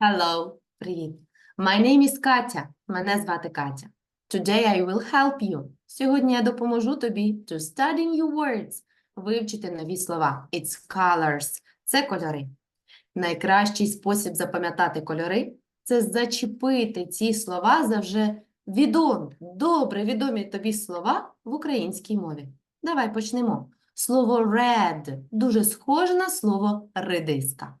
Hello, привіт. My name is Катя. Мене звати Катя. Today I will help you. Сьогодні я допоможу тобі to study new words. Вивчити нові слова. It's colors. Це кольори. Найкращий спосіб запам'ятати кольори – це зачепити ці слова за вже відомі, добре відомі тобі слова в українській мові. Давай почнемо. Слово red дуже схоже на слово редиска.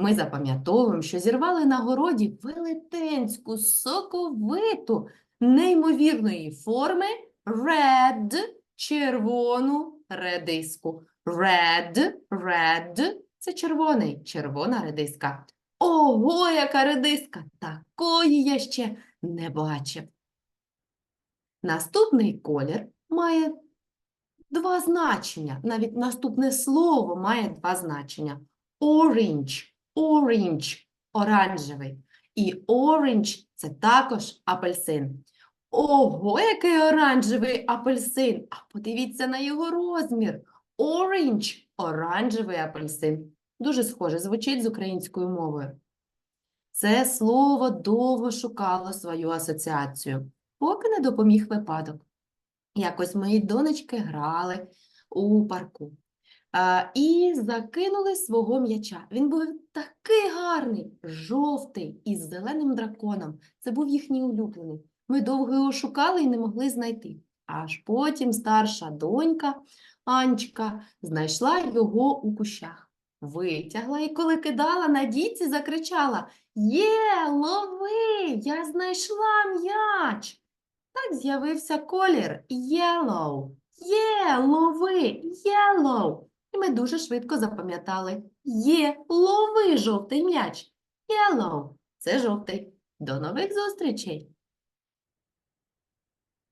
Ми запам'ятовуємо, що зірвали на городі велетенську, соковиту, неймовірної форми red, червону редиску. Red, red – це червоний, червона редиска. Ого, яка редиска! Такої я ще не бачив. Наступний колір має два значення. Навіть наступне слово має два значення. Orange, orange – оранжевий. І orange – це також апельсин. Ого, який оранжевий апельсин! А подивіться на його розмір. Orange – оранжевий апельсин. Дуже схоже, звучить з українською мовою. Це слово довго шукало свою асоціацію, поки не допоміг випадок. Якось мої донечки грали у парку і закинули свого м'яча. Він був такий гарний, жовтий із зеленим драконом. Це був їхній улюблений. Ми довго його шукали і не могли знайти. Аж потім старша донька Анечка знайшла його у кущах. Витягла і коли кидала на дітці, закричала Є, лови! Я знайшла м'яч. Так з'явився колір yellow. Є, лови, yellow. Ми дуже швидко запам'ятали. Є, лови жовтий м'яч. Yellow. Це жовтий. До нових зустрічей!